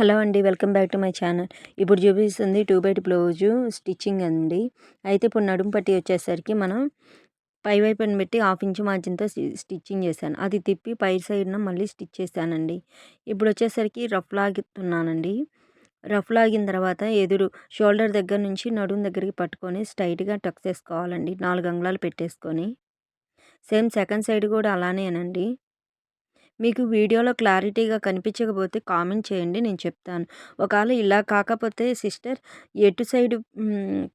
Hello అండి welcome back to my channel. ఇప్పుడు చూపిస్తుంది టూ బైట్ బ్లౌజు స్టిచ్చింగ్ అండి. అయితే ఇప్పుడు నడుము పట్టి వచ్చేసరికి మనం పై వైపుని పెట్టి హాఫ్ ఇంచ్ మార్జిన్తో స్టిచ్చింగ్ చేశాను. అది తిప్పి పై సైడ్న మళ్ళీ స్టిచ్ చేశానండి. ఇప్పుడు వచ్చేసరికి రఫ్ లాగుతున్నానండి రఫ్ లాగిన తర్వాత ఎదురు షోల్డర్ దగ్గర నుంచి నడుము దగ్గరికి పట్టుకొని స్ట్రైట్గా టక్ చేసుకోవాలండి. నాలుగు అంగుళాలు పెట్టేసుకొని. సేమ్ సెకండ్ సైడ్ కూడా అలానేనండి. మీకు వీడియోలో క్లారిటీగా కనిపించకపోతే కామెంట్ చేయండి నేను చెప్తాను. ఒకవేళ ఇలా కాకపోతే సిస్టర్ ఎటు సైడ్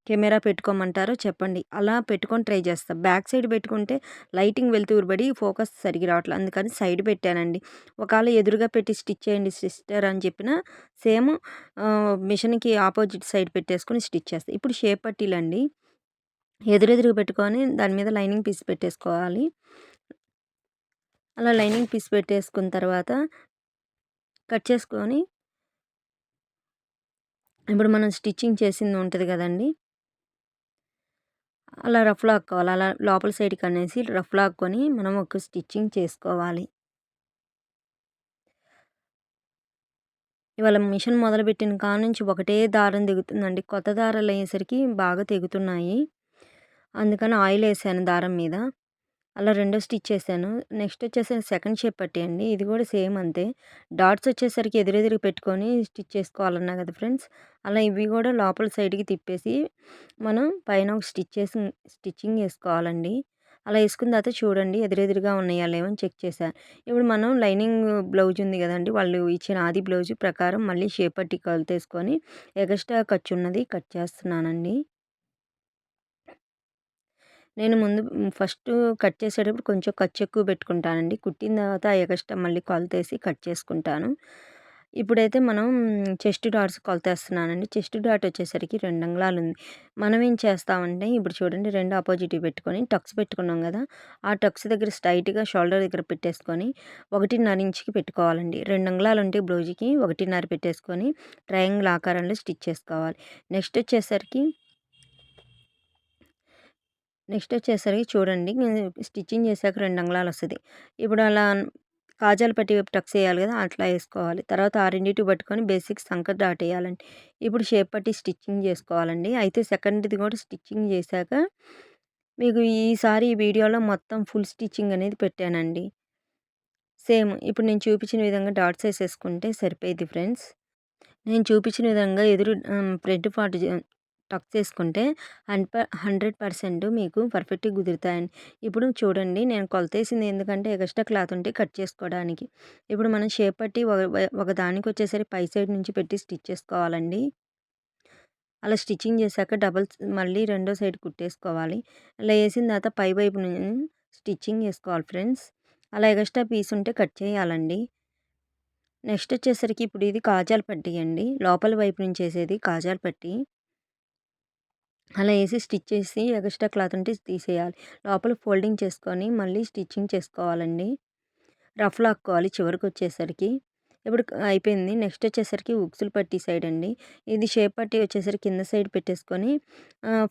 కెమెరా పెట్టుకోమంటారో చెప్పండి. అలా పెట్టుకొని ట్రై చేస్తాను బ్యాక్ సైడ్ పెట్టుకుంటే లైటింగ్ వెళ్తూరుబడి ఫోకస్ సరిగ్గా రావట్లేదు. అందుకని సైడ్ పెట్టానండి. ఒకవేళ ఎదురుగా పెట్టి స్టిచ్ చేయండి సిస్టర్ అని చెప్పిన సేమ్ మిషన్కి ఆపోజిట్ సైడ్ పెట్టేసుకొని స్టిచ్ చేస్తాను ఇప్పుడు షేప్ పట్టీలండి. ఎదురెదురుగా పెట్టుకొని దాని మీద లైనింగ్ పీస్ పెట్టేసుకోవాలి. అలా లైనింగ్ పీస్ పెట్టేసుకున్న తర్వాత కట్ చేసుకొని ఇప్పుడు మనం స్టిచ్చింగ్ చేసింది ఉంటుంది కదండి. అలా రఫ్ లాక్కోవాలి. అలా లోపల సైడ్కి అనేసి రఫ్ లాక్కొని మనం ఒక స్టిచ్చింగ్ చేసుకోవాలి. ఇవాళ మిషన్ మొదలుపెట్టిన కాడ నుంచి ఒకటే దారం తెగుతుందండి. కొత్త దారాలు అయ్యేసరికి బాగా తెగుతున్నాయి. అందుకని ఆయిల్ వేసాను దారం మీద. అలా రెండో స్టిచ్ చేశాను. నెక్స్ట్ వచ్చేసి సెకండ్ షేప్ పట్టేయండి అండి. ఇది కూడా సేమ్ అంతే. డాట్స్ వచ్చేసరికి ఎదురెదురు పెట్టుకొని స్టిచ్ చేసుకోవాలన్నా కదా ఫ్రెండ్స్. అలా ఇవి కూడా లోపల సైడ్కి తిప్పేసి మనం పైన ఒక స్టిచ్ చేసి స్టిచ్చింగ్ వేసుకోవాలండి అలా వేసుకున్న తర్వాత చూడండి ఎదురెదురుగా ఉన్నాయా లేవని చెక్ చేశాను ఇప్పుడు మనం లైనింగ్ బ్లౌజ్ ఉంది కదండి వాళ్ళు ఇచ్చిన ఆది బ్లౌజ్ ప్రకారం మళ్ళీ షేప్ పట్టి కొలతేసుకొని ఎగస్ట్రా ఖర్చు ఉన్నది కట్ చేస్తున్నానండి. నేను ముందు ఫస్ట్ కట్ చేసేటప్పుడు కొంచెం ఖర్చు ఎక్కువ పెట్టుకుంటానండి. కుట్టిన తర్వాత ఎగస్ట్రా మళ్ళీ కొలతేసి కట్ చేసుకుంటాను. ఇప్పుడైతే మనం చెస్ట్ డాట్స్ కొలతేస్తున్నానండి చెస్ట్ డాట్ వచ్చేసరికి రెండు అంగుళాలు ఉంది. మనం ఏం చేస్తామంటే ఇప్పుడు చూడండి రెండు ఆపోజిట్ పెట్టుకొని టక్స్ పెట్టుకున్నాం కదా ఆ టక్స్ దగ్గర స్ట్రైట్గా షోల్డర్ దగ్గర పెట్టేసుకొని ఒకటిన్నర ఇంచుకి పెట్టుకోవాలండి. రెండు అంగుళాలు ఉంటే బ్లౌజ్కి ఒకటిన్నర పెట్టేసుకొని ట్రయాంగిల్ ఆకారంలో స్టిచ్ చేసుకోవాలి. నెక్స్ట్ వచ్చేసరికి నెక్స్ట్ వచ్చేసరికి చూడండి స్టిచ్చింగ్ చేశాక రెండు అంగుళాలు వస్తుంది. ఇప్పుడు అలా కాజాలు పట్టి టక్స్ వేయాలి కదా అట్లా వేసుకోవాలి. తర్వాత ఆ పట్టుకొని బేసిక్ సంకర్ డాట్ వేయాలండి ఇప్పుడు షేప్ పట్టి స్టిచ్చింగ్ చేసుకోవాలండి. అయితే సెకండ్ది కూడా స్టిచ్చింగ్ చేశాక మీకు ఈసారి ఈ వీడియోలో మొత్తం ఫుల్ స్టిచ్చింగ్ అనేది పెట్టానండి. సేమ్ ఇప్పుడు నేను చూపించిన విధంగా డాట్స్ వేసేసుకుంటే సరిపోయింది ఫ్రెండ్స్. నేను చూపించిన విధంగా ఎదురు ఫ్రంట్ పార్ట్ టక్ చేసుకుంటే హండ్రెడ్ హండ్రెడ్ పర్సెంట్ మీకు పర్ఫెక్ట్గా కుదురుతాయండి ఇప్పుడు చూడండి నేను కొలతేసింది ఎందుకంటే ఎక్స్ట్రా క్లాత్ ఉంటే కట్ చేసుకోవడానికి. ఇప్పుడు మనం షేప్ పట్టి ఒక దానికి వచ్చేసరికి పై సైడ్ నుంచి పెట్టి స్టిచ్ చేసుకోవాలండి. అలా స్టిచ్చింగ్ చేశాక డబల్ మళ్ళీ రెండో సైడ్ కుట్టేసుకోవాలి. అలా వేసిన తర్వాత పై వైపు స్టిచ్చింగ్ చేసుకోవాలి ఫ్రెండ్స్. అలా ఎక్స్ట్రా పీస్ ఉంటే కట్ చేయాలండి. నెక్స్ట్ వచ్చేసరికి ఇప్పుడు ఇది కాజాలు పట్టి అండి. లోపల వైపు నుంచి వేసేది కాజాలు పట్టి. అలా వేసి స్టిచ్ చేసి ఎక్స్ట్రా క్లాత్ ఉంటే తీసేయాలి. లోపల ఫోల్డింగ్ చేసుకొని మళ్ళీ స్టిచ్చింగ్ చేసుకోవాలండి. రఫ్ లాక్కోవాలి చివరికి వచ్చేసరికి ఇప్పుడు అయిపోయింది. నెక్స్ట్ వచ్చేసరికి ఉక్సులు పట్టి సైడ్ అండి ఇది షేప్ పట్టి వచ్చేసరికి కింద సైడ్ పెట్టేసుకొని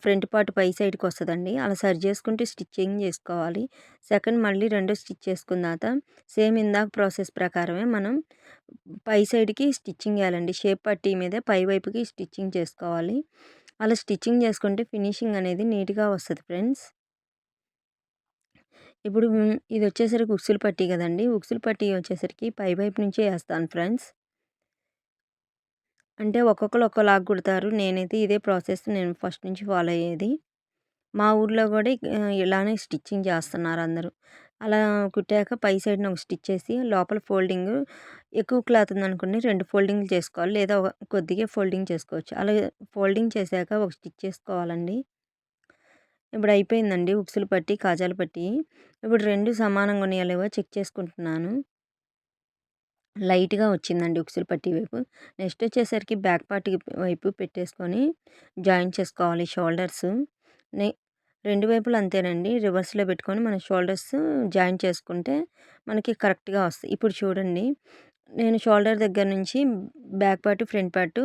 ఫ్రంట్ పార్ట్ పై సైడ్కి వస్తుందండి. అలా సరి చేసుకుంటూ స్టిచ్చింగ్ చేసుకోవాలి. సెకండ్ మళ్ళీ రెండో స్టిచ్ చేసుకున్న తర్వాత సేమ్ ఇందాక ప్రాసెస్ ప్రకారమే మనం పై సైడ్కి స్టిచ్చింగ్ వేయాలండి షేప్ పట్టి మీద పై వైపుకి స్టిచ్చింగ్ చేసుకోవాలి. అలా స్టిచ్చింగ్ చేసుకుంటే ఫినిషింగ్ అనేది నీట్గా వస్తుంది ఫ్రెండ్స్. ఇప్పుడు ఇది వచ్చేసరికి ఉక్సులు పట్టి కదండి. ఉక్సులు పట్టి వచ్చేసరికి పై వైపు నుంచే వేస్తాను ఫ్రెండ్స్. అంటే ఒక్కొక్కరు ఒక్కోలాగా కుడతారు. నేనైతే ఇదే ప్రాసెస్ నేను ఫస్ట్ నుంచి ఫాలో అయ్యేది. మా ఊర్లో కూడా ఇలానే స్టిచ్చింగ్ చేస్తున్నారు అందరూ. అలా కుట్టాక పై సైడ్న ఒక స్టిచ్ చేసి లోపల ఫోల్డింగ్ ఎక్కువ క్లాత్ ఉందనుకోండి రెండు ఫోల్డింగ్లు చేసుకోవాలి. లేదా కొద్దిగా ఫోల్డింగ్ చేసుకోవచ్చు. అలాగే ఫోల్డింగ్ చేశాక ఒక స్టిచ్ చేసుకోవాలండి. ఇప్పుడు అయిపోయిందండి ఉక్సులు పట్టి కాజాలు పట్టి. ఇప్పుడు రెండు సమానంగా ఉన్నాయో లేవో చెక్ చేసుకుంటున్నాను. లైట్గా వచ్చిందండి ఉక్సులు పట్టి వైపు. నెక్స్ట్ వచ్చేసరికి బ్యాక్ పార్ట్ వైపు పెట్టేసుకొని జాయిన్ చేసుకోవాలి షోల్డర్స్. రెండు వైపులు అంతేనండి. రివర్స్లో పెట్టుకొని మన షోల్డర్స్ జాయిన్ చేసుకుంటే మనకి కరెక్ట్గా వస్తాయి. ఇప్పుడు చూడండి నేను షోల్డర్ దగ్గర నుంచి back part front part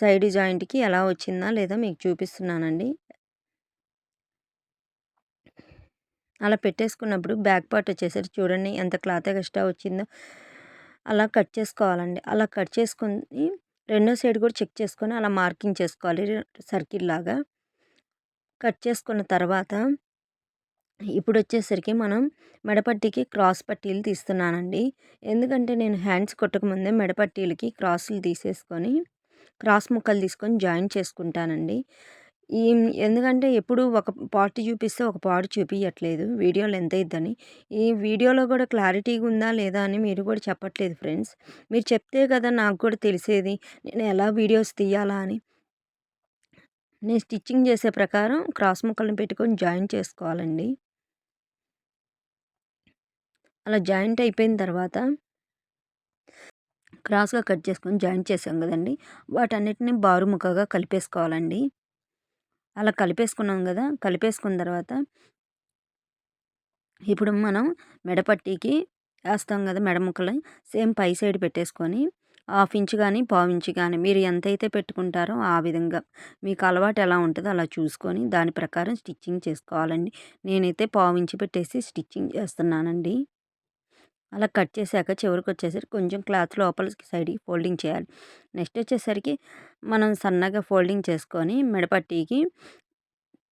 side జాయింట్కి ఎలా వచ్చిందా లేదా మీకు చూపిస్తున్నానండి. అలా పెట్టేసుకున్నప్పుడు బ్యాక్ పార్ట్ వచ్చేసరికి చూడండి ఎంత క్లాత్ ఎక్స్ట్రా వచ్చిందో. అలా కట్ చేసుకోవాలండి. అలా కట్ చేసుకుని రెండో సైడ్ కూడా చెక్ చేసుకొని అలా మార్కింగ్ చేసుకోవాలి. సర్కిల్ లాగా. కట్ చేసుకున్న తర్వాత ఇప్పుడు వచ్చేసరికి మనం మెడపట్టీకి క్రాస్ పట్టీలు తీస్తున్నానండి. ఎందుకంటే నేను హ్యాండ్స్ కొట్టకముందే మెడపట్టీలకి క్రాసులు తీసేసుకొని క్రాస్ ముక్కలు తీసుకొని జాయిన్ చేసుకుంటానండి. ఈ ఎందుకంటే ఎప్పుడు ఒక పార్ట్ చూపిస్తే ఒక పార్ట్ చూపించట్లేదు వీడియో లెంత్ అయిద్దని. ఈ వీడియోలో కూడా క్లారిటీగా ఉందా లేదా అని మీరు కూడా చెప్పట్లేదు ఫ్రెండ్స్. మీరు చెప్తే కదా నాకు కూడా తెలిసేది. నేను ఎలా వీడియోస్ తీయాలా అని. నేను స్టిచ్చింగ్ చేసే ప్రకారం క్రాస్ ముక్కలను పెట్టుకొని జాయిన్ చేసుకోవాలండి. అలా జాయింట్ అయిపోయిన తర్వాత క్రాస్గా కట్ చేసుకొని జాయింట్ చేసాం కదండి. వాటన్నిటిని బారు ముక్కగా కలిపేసుకోవాలండి. అలా కలిపేసుకున్నాం కదా కలిపేసుకున్న తర్వాత ఇప్పుడు మనం మెడపట్టీకి వేస్తాం కదా మెడ ముక్కలు సేమ్ పై సైడ్ పెట్టేసుకొని హాఫ్ ఇంచ్ కానీ పావు ఇంచ్ కానీ మీరు ఎంతైతే పెట్టుకుంటారో ఆ విధంగా మీకు అలవాటు ఎలా ఉంటుందో అలా చూసుకొని దాని ప్రకారం స్టిచ్చింగ్ చేసుకోవాలండి. నేనైతే పావు ఇంచ్ పెట్టేసి స్టిచ్చింగ్ చేస్తున్నానండి. అలా కట్ చేశాక చివరికి వచ్చేసరికి కొంచెం క్లాత్ లోపల సైడ్కి ఫోల్డింగ్ చేయాలి. నెక్స్ట్ వచ్చేసరికి మనం సన్నగా ఫోల్డింగ్ చేసుకొని మెడపట్టీకి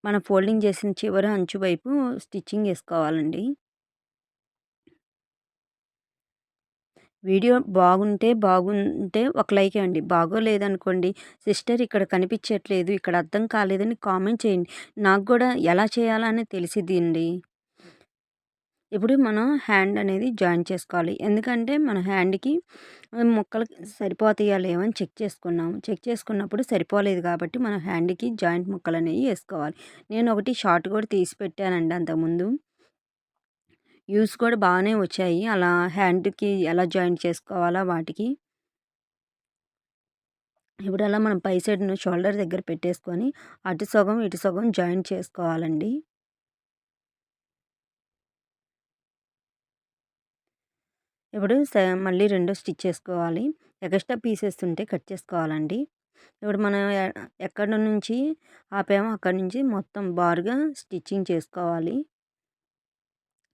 మనం ఫోల్డింగ్ చేసిన చివరి అంచు వైపు స్టిచ్చింగ్ వేసుకోవాలండి వీడియో బాగుంటే బాగుంటే ఒక లైక్ ఇవ్వండి బాగోలేదనుకోండి సిస్టర్ ఇక్కడ కనిపించట్లేదు ఇక్కడ అర్థం కాలేదని కామెంట్ చేయండి. నాకు కూడా ఎలా చేయాలని తెలిసిద్దండి. ఇప్పుడు మనం హ్యాండ్ అనేది జాయిన్ చేసుకోవాలి. ఎందుకంటే మన హ్యాండ్కి ముక్కలు సరిపోతాయా లేవని చెక్ చేసుకున్నాము. చెక్ చేసుకున్నప్పుడు సరిపోలేదు కాబట్టి మన హ్యాండ్కి జాయింట్ ముక్కలు అనేవి వేసుకోవాలి. నేను ఒకటి షార్ట్ కూడా తీసి పెట్టానండి అంతకుముందు. యూస్ కూడా బాగానే వచ్చాయి. అలా హ్యాండ్కి ఎలా జాయింట్ చేసుకోవాలా వాటికి. ఇప్పుడు అలా మనం పై సైడ్ను షోల్డర్ దగ్గర పెట్టేసుకొని అటు సగం ఇటు సగం జాయింట్ చేసుకోవాలండి. ఇప్పుడు మళ్ళీ రెండో స్టిచ్ చేసుకోవాలి. ఎక్స్ట్రా పీసెస్ ఉంటే కట్ చేసుకోవాలండి. ఇప్పుడు మనం ఎక్కడ నుంచి ఆపామో అక్కడి నుంచి మొత్తం బారుగా స్టిచ్చింగ్ చేసుకోవాలి.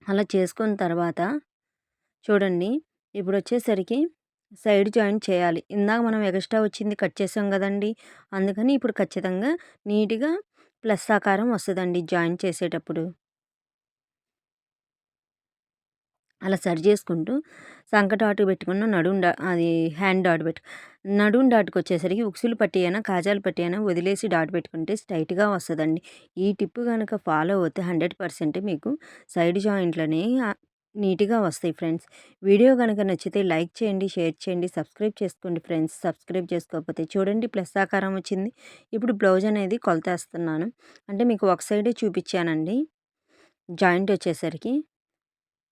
అలా చేసుకున్న తర్వాత చూడండి ఇప్పుడు వచ్చేసరికి సైడ్ జాయింట్ చేయాలి. ఇందాక మనం ఎక్స్ట్రా వచ్చింది కట్ చేసాం కదండి అందుకని ఇప్పుడు ఖచ్చితంగా నీట్గా ప్లస్ ఆకారం వస్తుందండి జాయింట్ చేసేటప్పుడు. అలా సరి చేసుకుంటూ సంక డాటు పెట్టుకున్న నడుం డా అది హ్యాండ్ డాట్ పెట్టు నడుం డాట్కి వచ్చేసరికి ఉక్సులు పట్టి అయినా కాజాలు పట్టి అయినా వదిలేసి డాట్ పెట్టుకుంటే స్ట్రైట్గా వస్తుందండి. ఈ టిప్ కనుక ఫాలో అవుతే హండ్రెడ్ పర్సెంట్ మీకు సైడ్ జాయింట్లని నీట్గా వస్తాయి ఫ్రెండ్స్. వీడియో కనుక నచ్చితే లైక్ చేయండి షేర్ చేయండి సబ్స్క్రైబ్ చేసుకోండి ఫ్రెండ్స్. సబ్స్క్రైబ్ చేసుకోకపోతే చూడండి ప్లస్ ఆకారం వచ్చింది. ఇప్పుడు బ్లౌజ్ అనేది కొలతేస్తున్నాను. అంటే మీకు ఒక సైడే చూపించానండి. జాయింట్ వచ్చేసరికి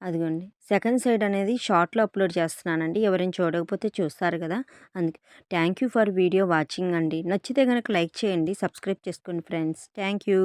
అదిగోండి. సెకండ్ సైడ్ అనేది షార్ట్లో అప్లోడ్ చేస్తున్నానండి. ఎవరైనా చూడకపోతే చూస్తారు కదా. అందుకే thank you for video watching అండి. నచ్చితే కనుక లైక్ చేయండి. సబ్స్క్రైబ్ చేసుకోండి ఫ్రెండ్స్. Thank you